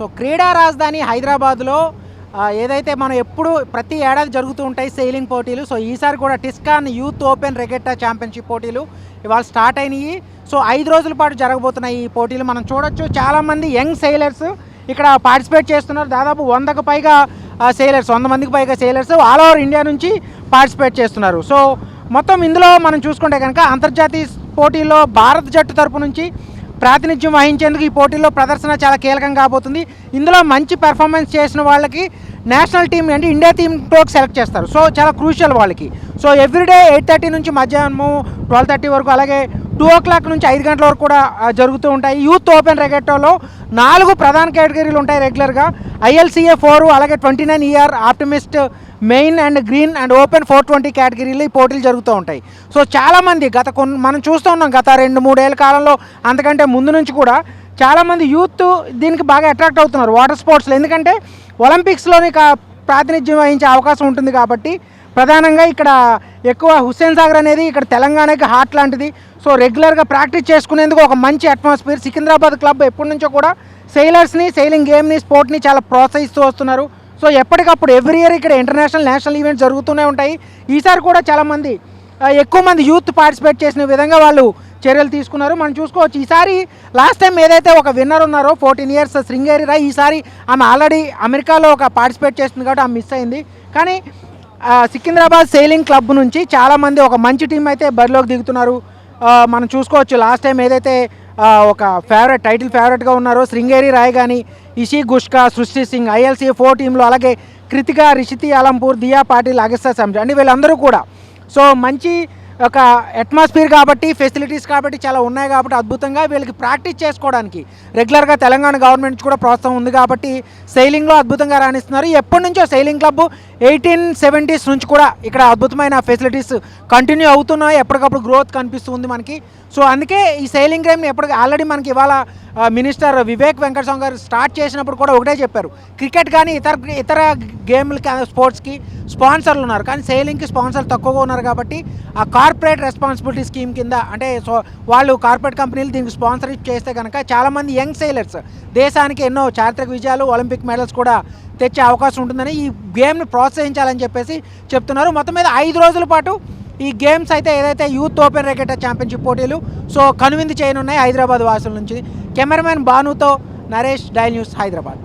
So క్రీడా రాజధాని హైదరాబాద్లో ఏదైతే మనం ఎప్పుడు ప్రతి ఏడాది జరుగుతూ ఉంటాయి సెయిలింగ్ పోటీలు సో ఈసారి కూడా Tiscon youth open regatta championship పోటీలు ఇవాళ స్టార్ట్ అయినాయి. సో ఐదు రోజుల పాటు జరగబోతున్నాయి ఈ పోటీలు. మనం చూడొచ్చు చాలామంది యంగ్ సెయిలర్స్ ఇక్కడ పార్టిసిపేట్ చేస్తున్నారు. దాదాపు వందకు పైగా సేలర్స్ వంద మందికి పైగా సేలర్స్ ఆల్ ఓవర్ ఇండియా నుంచి పార్టిసిపేట్ చేస్తున్నారు. సో మొత్తం ఇందులో మనం చూసుకుంటే కనుక అంతర్జాతీయ పోటీల్లో భారత్ జట్టు తరపు నుంచి ప్రాతినిధ్యం వహించేందుకు ఈ పోటీల్లో ప్రదర్శన చాలా కీలకం కాబోతుంది. ఇందులో మంచి పెర్ఫార్మెన్స్ చేసిన వాళ్ళకి నేషనల్ టీం అంటే ఇండియా టీంతో సెలెక్ట్ చేస్తారు. సో చాలా క్రూషియల్ వాళ్ళకి. So every day eight thirty నుంచి మధ్యాహ్నము ట్వెల్వ్ థర్టీ వరకు అలాగే టూ ఓ క్లాక్ నుంచి ఐదు గంటల వరకు కూడా జరుగుతూ ఉంటాయి. యూత్ ఓపెన్ రెగెట్టోలో నాలుగు ప్రధాన కేటగిరీలు ఉంటాయి రెగ్యులర్గా. ఐఎల్సీఏ ఫోర్ అలాగే twenty nine year optimist main and green and open four twenty కేటగిరీలో ఈ పోటీలు జరుగుతూ ఉంటాయి. సో చాలామంది గత కొన్ని మనం చూస్తూ ఉన్నాం గత రెండు మూడేళ్ళ కాలంలో అంతకంటే ముందు నుంచి కూడా చాలామంది యూత్ దీనికి బాగా అట్రాక్ట్ అవుతున్నారు వాటర్ స్పోర్ట్స్లో. ఎందుకంటే ఒలింపిక్స్లోని కా ప్రాతినిధ్యం వహించే అవకాశం ఉంటుంది కాబట్టి ప్రధానంగా ఇక్కడ ఎక్కువ హుస్సేన్ సాగర్ అనేది ఇక్కడ తెలంగాణకి హార్ట్ లాంటిది. సో రెగ్యులర్గా ప్రాక్టీస్ చేసుకునేందుకు ఒక మంచి అట్మాస్ఫియర్ సికింద్రాబాద్ క్లబ్ ఎప్పటి నుంచో కూడా సెయిలర్స్ని సెయిలింగ్ గేమ్ని స్పోర్ట్ని చాలా ప్రోత్సహిస్తూ వస్తున్నారు. సో ఎప్పటికప్పుడు ఎవ్రీ ఇయర్ ఇక్కడ ఇంటర్నేషనల్ నేషనల్ ఈవెంట్స్ జరుగుతూనే ఉంటాయి. ఈసారి కూడా చాలామంది ఎక్కువ మంది యూత్ పార్టిసిపేట్ చేసిన విధంగా వాళ్ళు చర్యలు తీసుకున్నారు. మనం చూసుకోవచ్చు ఈసారి లాస్ట్ టైం ఏదైతే ఒక విన్నర్ ఉన్నారో ఫోర్టీన్ ఇయర్స్ శృంగేరి రాయ్ ఈసారి ఆమె ఆల్రెడీ అమెరికాలో ఒక పార్టిసిపేట్ చేస్తుంది కాబట్టి ఆమె మిస్ అయింది. కానీ సికింద్రాబాద్ సెయిలింగ్ క్లబ్ నుంచి చాలామంది ఒక మంచి టీం అయితే బరిలోకి దిగుతున్నారు. మనం చూసుకోవచ్చు లాస్ట్ టైం ఏదైతే ఒక ఫేవరెట్ టైటిల్ ఫేవరెట్గా ఉన్నారో శృంగేరి రాయ్ కానీ ఇషి గుష్కా సృష్టి సింగ్ ఐఎల్సీ ఫోర్ టీంలో అలాగే కృతిక రిషితి అలంపూర్ దియా పాటిల్ అగస్తా సంజయ్ అండి వీళ్ళందరూ కూడా. సో మంచి ఒక అట్మాస్ఫియర్ కాబట్టి ఫెసిలిటీస్ కాబట్టి చాలా ఉన్నాయి కాబట్టి అద్భుతంగా వీళ్ళకి ప్రాక్టీస్ చేసుకోవడానికి. రెగ్యులర్గా తెలంగాణ గవర్నమెంట్ కూడా ప్రోత్సాహం ఉంది కాబట్టి సెయిలింగ్లో అద్భుతంగా రాణిస్తున్నారు. ఎప్పటి నుంచో సెయిలింగ్ క్లబ్ ఎయిటీన్ సెవెంటీస్ నుంచి కూడా ఇక్కడ అద్భుతమైన ఫెసిలిటీస్ కంటిన్యూ అవుతున్నాయి. ఎప్పటికప్పుడు గ్రోత్ కనిపిస్తుంది మనకి. సో అందుకే ఈ సెయిలింగ్ గేమ్ని ఎప్పటికీ ఆల్రెడీ మనకి ఇవాళ మినిస్టర్ వివేక్ వెంకటస్వామి గారు స్టార్ట్ చేసినప్పుడు కూడా ఒకటే చెప్పారు. క్రికెట్ కానీ ఇతర ఇతర గేమ్లకి స్పోర్ట్స్కి స్పాన్సర్లు ఉన్నారు. కానీ సెయిలింగ్కి స్పాన్సర్లు తక్కువగా ఉన్నారు కాబట్టి ఆ కార్పొరేట్ రెస్పాన్సిబిలిటీ స్కీమ్ కింద అంటే సో వాళ్ళు కార్పొరేట్ కంపెనీలు దీనికి స్పాన్సర్ చేస్తే కనుక చాలామంది యంగ్ సెయిలర్స్ దేశానికి ఎన్నో చారిత్రక విజయాలు ఒలింపిక్ మెడల్స్ కూడా తెచ్చే అవకాశం ఉంటుందని ఈ గేమ్ని ప్రోత్సహించాలని చెప్పేసి చెప్తున్నారు. మొత్తం మీద ఐదు రోజుల పాటు ఈ గేమ్స్ అయితే ఏదైతే యూత్ ఓపెన్ రికెట్ ఛాంపియన్షిప్ పోటీలు సో కనువిందు చేయనున్నాయి హైదరాబాద్ వాసుల నుంచి. కెమెరామెన్ భానుతో నరేష్ డైల్ న్యూస్ హైదరాబాద్.